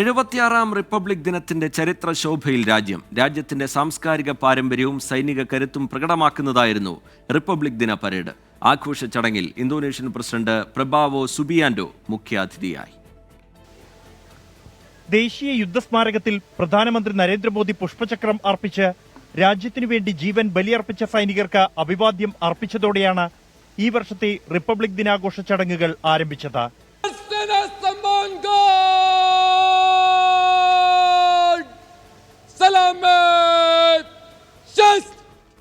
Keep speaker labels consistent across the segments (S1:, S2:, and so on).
S1: എഴുപത്തിയാറാം republic ദിനത്തിന്റെ ചരിത്ര ശോഭയിൽ രാജ്യം രാജ്യത്തിന്റെ സാംസ്കാരിക പാരമ്പര്യവും സൈനിക കരുത്തും പ്രകടമാക്കുന്നതായിരുന്നു റിപ്പബ്ലിക് ദിന പരേഡ്. ആഘോഷ ചടങ്ങിൽ ഇന്തോനേഷ്യൻ പ്രസിഡന്റ് പ്രഭാവോ സുബിയാൻഡോ മുഖ്യാതിഥിയായി.
S2: ദേശീയ യുദ്ധസ്മാരകത്തിൽ പ്രധാനമന്ത്രി നരേന്ദ്രമോദി പുഷ്പചക്രം അർപ്പിച്ച് രാജ്യത്തിനു വേണ്ടി ജീവൻ ബലിയർപ്പിച്ച സൈനികർക്ക് അഭിവാദ്യം അർപ്പിച്ചതോടെയാണ് ഈ വർഷത്തെ റിപ്പബ്ലിക് ദിനാഘോഷ ചടങ്ങുകൾ ആരംഭിച്ചത്.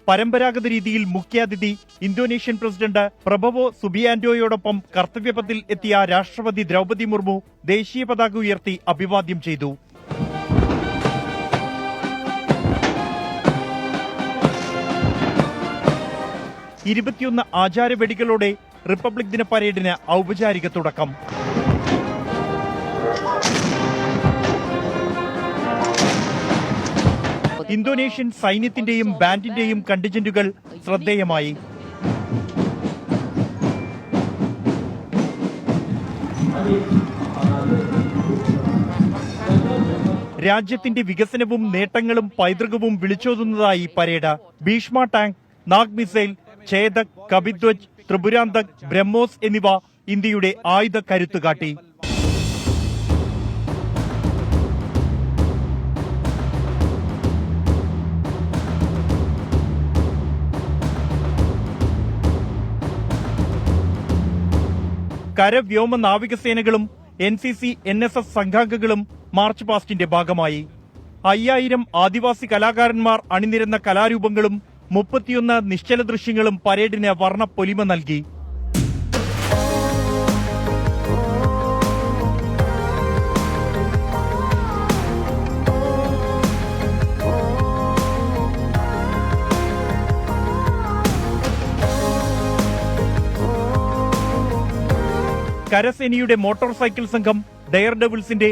S2: പരമ്പരാഗത രീതിയിൽ മുഖ്യാതിഥി ഇന്തോനേഷ്യൻ പ്രസിഡന്റ് പ്രഭവോ സുബിയാൻഡോയോടൊപ്പം കർത്തവ്യപഥത്തിൽ എത്തിയ രാഷ്ട്രപതി ദ്രൗപതി മുർമു ദേശീയ പതാക ഉയർത്തി അഭിവാദ്യം ചെയ്തു. ഇരുപത്തിയൊന്ന് ആചാരവെടികളോടെ റിപ്പബ്ലിക് ദിന പരേഡിന് ഔപചാരിക തുടക്കം. ഇന്തോനേഷ്യൻ സൈന്യത്തിന്റെയും ബാൻഡിന്റെയും കണ്ടിജന്റുകൾ ശ്രദ്ധേയമായി. രാജ്യത്തിന്റെ വികസനവും നേട്ടങ്ങളും പൈതൃകവും വിളിച്ചോതുന്നതായി parade. Bhishma tank Nag missile Chhedak Kapidhwaj Tripurantak BrahMos എന്നിവ ഇന്ത്യയുടെ ആയുധ കരുത്ത് കാട്ടി കരവ്യോമ നാവികസേനകളും N C C N S S സംഘാംഗങ്ങളും march പാസ്റ്റിന്റെ ഭാഗമായി. അയ്യായിരം ആദിവാസി കലാകാരന്മാർ അണിനിരന്ന കലാരൂപങ്ങളും മുപ്പത്തിയൊന്ന് നിശ്ചല ദൃശ്യങ്ങളും പരേഡിന് വർണ പൊലിമ നൽകി. കരസേനയുടെ മോട്ടോർ സൈക്കിൾ സംഘം ഡയർ ഡെവിൾസിന്റെ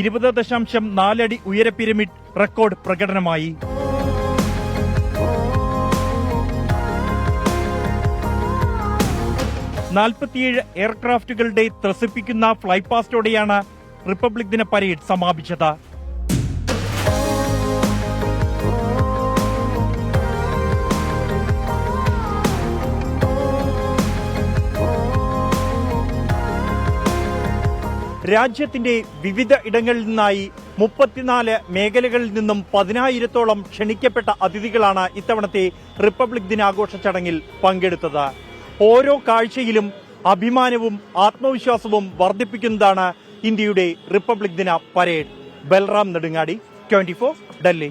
S2: ഇരുപത് ദശാംശം നാലടി ഉയര പിരമിഡ് റെക്കോർഡ് പ്രകടനമായി. നാൽപ്പത്തിയേഴ് എയർക്രാഫ്റ്റുകളുടെ ത്രസിപ്പിക്കുന്ന ഫ്ലൈപാസ്റ്റോടെയാണ് റിപ്പബ്ലിക് ദിന പരേഡ് സമാപിച്ചത്. രാജ്യത്തിന്റെ വിവിധ ഇടങ്ങളിൽ നിന്നായി മുപ്പത്തിനാല് മേഖലകളിൽ നിന്നും പതിനായിരത്തോളം ക്ഷണിക്കപ്പെട്ട അതിഥികളാണ് ഇത്തവണത്തെ റിപ്പബ്ലിക് ദിനാഘോഷ ചടങ്ങിൽ പങ്കെടുത്തത്. ഓരോ കാഴ്ചയിലും അഭിമാനവും ആത്മവിശ്വാസവും വർദ്ധിപ്പിക്കുന്നതാണ് ഇന്ത്യയുടെ റിപ്പബ്ലിക് ദിന പരേഡ്. ബൽറാം നെടുങ്ങാടി ട്വന്റി ഡൽഹി.